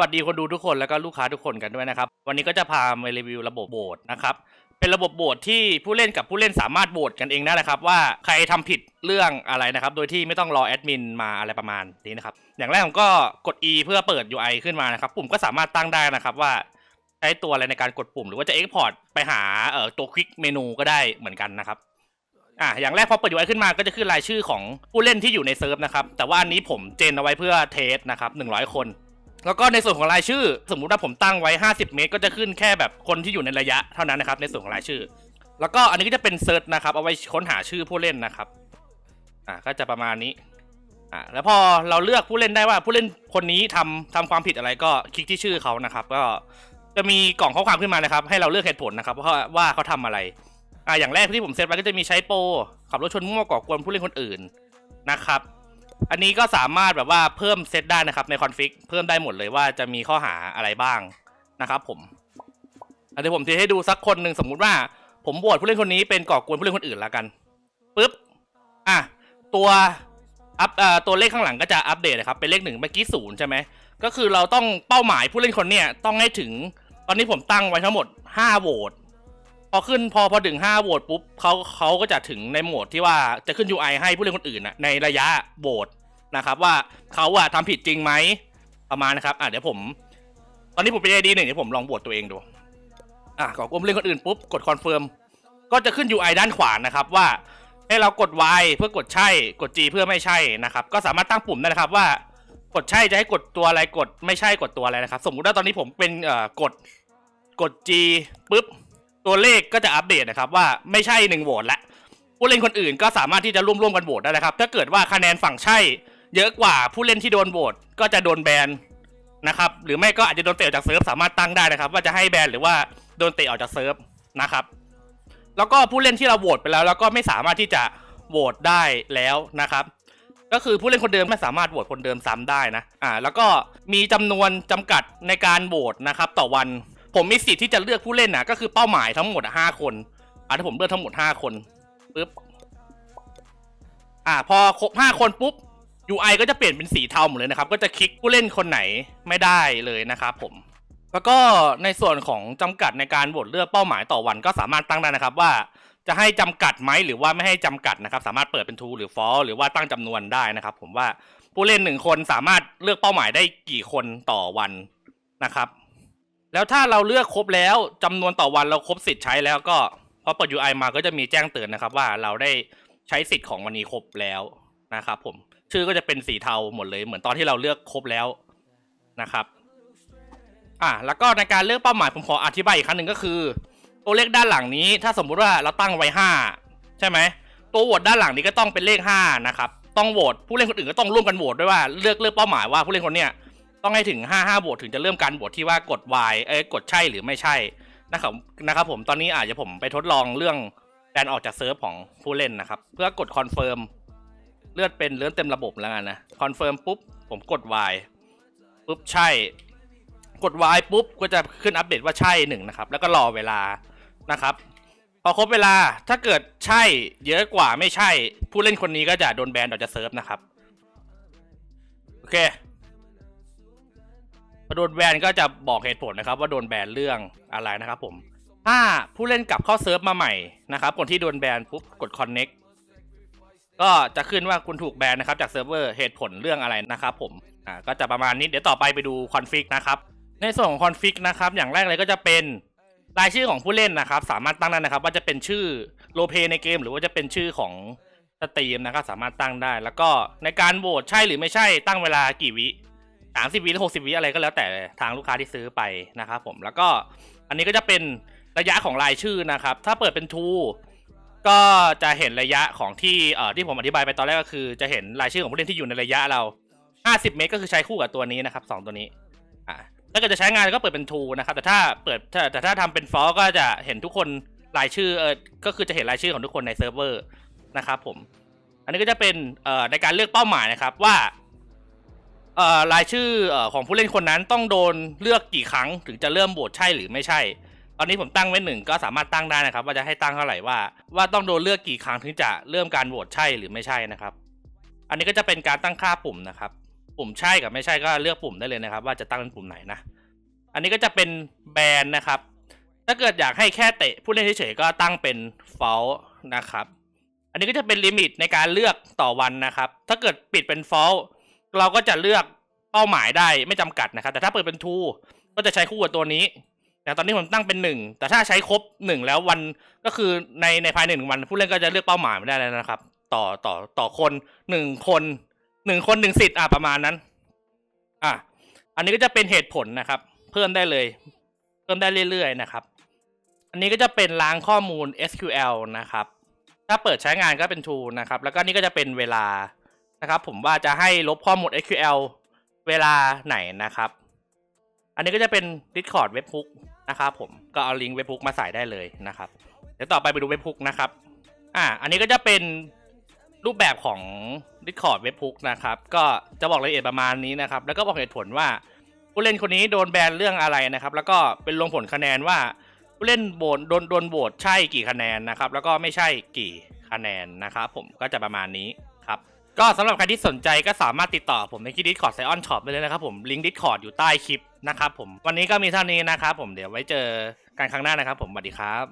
วัสดีคนดูทุกคนแล้วก็ลูกค้าทุกคนกันด้วยนะครับ วันนี้ก็จะพามารีวิวระบบโหวตนะครับ เป็นระบบโหวตที่ผู้เล่นกับผู้เล่นสามารถโหวตกันเองได้นะครับ ว่าใครทำผิดเรื่องอะไรนะครับ โดยที่ไม่ต้องรอแอดมินมาอะไรประมาณนี้นะครับ อย่างแรกผมก็กด E เพื่อเปิด UI ขึ้นมานะครับ ปุ่มก็สามารถตั้งได้นะครับว่าใช้ตัวอะไรในการกดปุ่ม หรือว่าจะ Export ไปหาเอ่อตัว Quick เมนูก็ได้เหมือนกันนะครับอะอย่างแรกพอเปิด UI ขึ้นมาก็จะขึ้นรายชื่อของผู้เล่นที่อยู่ในเซิร์ฟนะครับแต่ว่าอันนี้ผมเจนเอาไว้เพื่อเทสนะครับ100 คน แล้วก็ในส่วนของรายชื่อ สมมุติว่าผมตั้งไว้ 50 เมตร ก็จะขึ้นแค่แบบคนที่อยู่ในระยะเท่านั้นนะครับ ในส่วนของรายชื่อ แล้วก็อันนี้ก็จะเป็นเซิร์ชนะครับ เอาไว้ค้นหาชื่อผู้เล่นนะครับ อ่าก็จะประมาณนี้ อ่าแล้วพอเราเลือกผู้เล่นได้ว่าผู้เล่นคนนี้ทำทำความผิดอะไรก็คลิกที่ชื่อเขานะครับ ก็จะมีกล่องข้อความขึ้นมานะครับ ให้เราเลือกเหตุผลนะครับว่าว่าเขาทำอะไร อ่าอย่างแรกที่ผมเซตไว้ก็จะมีใช้โปรขับรถชนมั่วก่อกวนผู้เล่นคนอื่นนะครับ อันนี้ก็สามารถแบบว่าเพิ่มเซตได้นะครับในคอนฟิกเพิ่มได้หมดเลยว่าจะมีข้อหาอะไรบ้างนะครับผมอันนี้ผมเทให้ดูสักคนหนึ่งสมมุติว่า ผมบวชผู้เล่นคนนี้เป็นก่อกวนผู้เล่นคนอื่นแล้วกันปุ๊บอะตัวอัพเอ่อตัวเลขข้างหลังก็จะอัปเดตนะครับเป็นเลขหนึ่งเมื่อกี้ศูนย์ใช่ไหมก็คือเราต้องเป้าหมายผู้เล่นคนเนี้ยต้องให้ถึงตอนนี้ผมตั้งไว้ทั้งหมดห้าโหวต พอขึ้นพอพอถึง5โหวตปุ๊บเขาเขาก็จะถึงในโหมดที่ว่าจะขึ้น UI ให้ผู้เล่นคนอื่นนะในระยะโหวตนะครับว่าเขาอะทำผิดจริงไหมประมาณนะครับอะเดี๋ยวผม ตอนนี้ผมเป็น ID หนึ่งเดี๋ยวผมลองโหวตตัวเองดูอะขอกลมเล่นคนอื่นปุ๊บกดคอนเฟิร์มก็จะขึ้น UI ด้านขวานะครับว่าให้เรากด Y เพื่อกดใช่กด G เพื่อไม่ใช่นะครับ ก็สามารถตั้งปุ่มได้นะครับว่ากดใช่จะให้กดตัวอะไรกดไม่ใช่กดตัวอะไรนะครับ สมมุติว่าตอนนี้ผมเป็นเอ่อกดกด G ปุ๊บ ตัวเลขก็จะอัปเดตนะครับว่าไม่ใช่หนึ่งโหวตละผู้เล่นคนอื่นก็สามารถที่จะร่วมร่วมกันโหวตได้นะครับ ถ้าเกิดว่าคะแนนฝั่งใช่ เยอะกว่าผู้เล่นที่โดนโหวตก็จะโดนแบนนะครับหรือไม่ก็อาจจะโดนเตะออกจากเซิร์ฟสามารถตั้งได้นะครับ ว่าจะให้แบนหรือว่าโดนเตะออกจากเซิร์ฟนะครับ แล้วก็ผู้เล่นที่เราโหวตไปแล้ว แล้วก็ไม่สามารถที่จะโหวตได้แล้วนะครับ ก็คือผู้เล่นคนเดิมไม่สามารถโหวตคนเดิมซ้ำได้นะอ่าแล้วก็มีจำนวนจำกัดในการโหวตนะครับต่อวัน ผมมีสิทธิ์ที่จะเลือกผู้เล่นนะก็คือเป้าหมายทั้งหมดห้าคนอ่าถ้าผมเลือกทั้งหมดห้าคนปึ๊บอ่าพอครบห้าคนปุ๊บ UI ก็จะเปลี่ยนเป็นสีเทาหมดเลยนะครับ ก็จะคลิกผู้เล่นคนไหนไม่ได้เลยนะครับผม แล้วก็ในส่วนของจำกัดในการโหวตเลือกเป้าหมายต่อวันก็สามารถตั้งได้นะครับว่าจะให้จำกัดไหมหรือว่าไม่ให้จำกัดนะครับ สามารถเปิดเป็น true หรือ false หรือว่าตั้งจำนวนได้นะครับ ผมว่าผู้เล่นหนึ่งคนสามารถเลือกเป้าหมายได้กี่คนต่อวันนะครับ แล้วถ้าเราเลือกครบแล้วจำนวนต่อวันเราครบสิทธิ์ใช้แล้วก็พอเปิด UI มาก็จะมีแจ้งเตือนนะครับ ว่าเราได้ใช้สิทธิ์ของวันนี้ครบแล้วนะครับผมชื่อก็จะเป็นสีเทาหมดเลย เหมือนตอนที่เราเลือกครบแล้วนะครับอะแล้วก็ในการเลือกเป้าหมายผมขออธิบายอีกครั้งหนึ่งก็คือ ตัวเลขด้านหลังนี้ถ้าสมมุติว่าเราตั้งไว้ห้าใช่ไหมตัวโหวตด้านหลังนี้ก็ต้องเป็นเลขห้านะครับต้องโหวตผู้เล่นคนอื่นก็ต้องร่วมกันโหวตด้วยว่าเลือกเลือกเป้าหมายว่าผู้เล่นคนเนี้ย ต้องให้ถึง 5 5โหวตถึงจะเริ่มการโหวตที่ว่ากด Y เอ้ยกดใช่หรือไม่ใช่นะครับนะครับผมตอนนี้อาจจะผมไปทดลองเรื่องการออกจากเซิร์ฟของผู้เล่นนะครับ เพื่อกดคอนเฟิร์มเลือดเป็นเลือนเต็มระบบแล้วกันนะคอนเฟิร์มปุ๊บผมกด Y ปุ๊บใช่ กด Y ปุ๊บก็จะขึ้นอัปเดตว่าใช่หนึ่งนะครับ แล้วก็รอเวลานะครับ พอครบเวลาถ้าเกิดใช่เยอะกว่าไม่ใช่ ผู้เล่นคนนี้ก็จะโดนแบนออกจากเซิร์ฟนะครับ โอเค พอโดนแบนก็จะบอกเหตุผลนะครับ ว่าโดนแบนเรื่องอะไรนะครับผมถ้าผู้เล่นกลับเข้าเซิร์ฟมาใหม่นะครับคนที่โดนแบนปุ๊บกด connect ก็จะขึ้นว่าคุณถูกแบนนะครับจากเซิร์ฟเวอร์เหตุผลเรื่องอะไรนะครับผมอ่าก็จะประมาณนี้เดี๋ยวต่อไปไปดูคอนฟิกนะครับในส่วนของคอนฟิกนะครับอย่างแรกเลยก็จะเป็นรายชื่อของผู้เล่นนะครับ สามารถตั้งได้นะครับ ว่าจะเป็นชื่อโลเปในเกม หรือว่าจะเป็นชื่อของสตรีมนะครับสามารถตั้งได้ แล้วก็ในการโหวตใช่หรือไม่ใช่ตั้งเวลากี่วิ สามสิบวิหรือหกสิบวิอะไรก็แล้วแต่ทางลูกค้าที่ซื้อไปนะครับผมแล้วก็อันนี้ก็จะเป็นระยะของรายชื่อนะครับ ถ้าเปิดเป็นทูก็จะเห็นระยะของที่เอ่อที่ผมอธิบายไปตอนแรกก็คือ จะเห็นรายชื่อของผู้เล่นที่อยู่ในระยะเรา 50 เมตรก็คือใช้คู่กับตัวนี้นะครับสองตัวนี้อ่าถ้าเกิดจะใช้งานก็เปิดเป็นทูนะครับแต่ถ้าเปิดแต่ถ้าทำเป็นฟอก็จะเห็นทุกคนรายชื่อเออก็คือจะเห็นรายชื่อของทุกคนในเซิร์ฟเวอร์นะครับผม อันนี้ก็จะเป็นเอ่อในการเลือกเป้าหมายนะครับว่า เอ่อรายชื่อเอ่อของผู้เล่นคนนั้นต้องโดนเลือกกี่ครั้งถึงจะเริ่มโหวตใช่หรือไม่ใช่ ตอนนี้ผมตั้งไว้หนึ่งก็สามารถตั้งได้นะครับ ว่าจะให้ตั้งเท่าไหร่ว่า ว่าต้องโดนเลือกกี่ครั้งถึงจะเริ่มการโหวตใช่หรือไม่ใช่นะครับ อันนี้ก็จะเป็นการตั้งค่าปุ่มนะครับ ปุ่มใช่กับไม่ใช่ก็เลือกปุ่มได้เลยนะครับ ว่าจะตั้งเป็นปุ่มไหนนะ อันนี้ก็จะเป็นแบนนะครับ ถ้าเกิดอยากให้แค่เตะผู้เล่นเฉยๆก็ตั้งเป็น false นะครับ อันนี้ก็จะเป็นลิมิตในการเลือกต่อวันนะครับ ถ้าเกิดปิดเป็น f a u l เราก็จะเลือกเป้าหมายได้ไม่จำกัดนะครับ แต่ถ้าเปิดเป็น true ก็จะใช้คู่กับตัวนี้แต่ตอนนี้ผมตั้งเป็นหนึ่งแต่ถ้าใช้ครบหนึ่งแล้ววันก็คือในในภายในหนึ่งวันผู้เล่นก็จะเลือกเป้าหมายไม่ได้แล้วนะครับ ต่อต่อต่อคนหนึ่งคนหนึ่งคนหนึ่งสิทธิ์อะประมาณนั้น อะอันนี้ก็จะเป็นเหตุผลนะครับ เพิ่มได้เลย เพิ่มได้เรื่อยๆนะครับ อันนี้ก็จะเป็นล้างข้อมูล SQL นะครับ ถ้าเปิดใช้งานก็เป็น tool นะครับ แล้วก็นี่ก็จะเป็นเวลา นะครับผมว่าจะให้ลบข้อมูล SQL เวลาไหนนะครับ อันนี้ก็จะเป็น Discord Webhook นะครับผมก็เอาลิงก์ Webhook มาใส่ได้เลยนะครับ เดี๋ยวต่อไปไปดู Webhook นะครับอ่าอันนี้ก็จะเป็นรูปแบบของ Discord Webhook นะครับ ก็จะบอกรายละเอียดประมาณนี้นะครับ แล้วก็บอกเหตุผลว่าผู้เล่นคนนี้โดนแบนเรื่องอะไรนะครับ แล้วก็เป็นลงผลคะแนนว่าผู้เล่นโบนโดนโดนโหวตใช่กี่คะแนนนะครับ แล้วก็ไม่ใช่กี่คะแนนนะครับ ผมก็จะประมาณนี้ครับ ก็สำหรับใครที่สนใจก็สามารถติดต่อผมในที่ Discord s i o n Shop ไปเลยนะครับผมลิงก์ดิสคอร์ดอยู่ใต้คลิปนะครับผมวันนี้ก็มีเท่านี้นะครับผมเดี๋ยวไว้เจอกันครั้งหน้านะครับผมสวัสดีครับ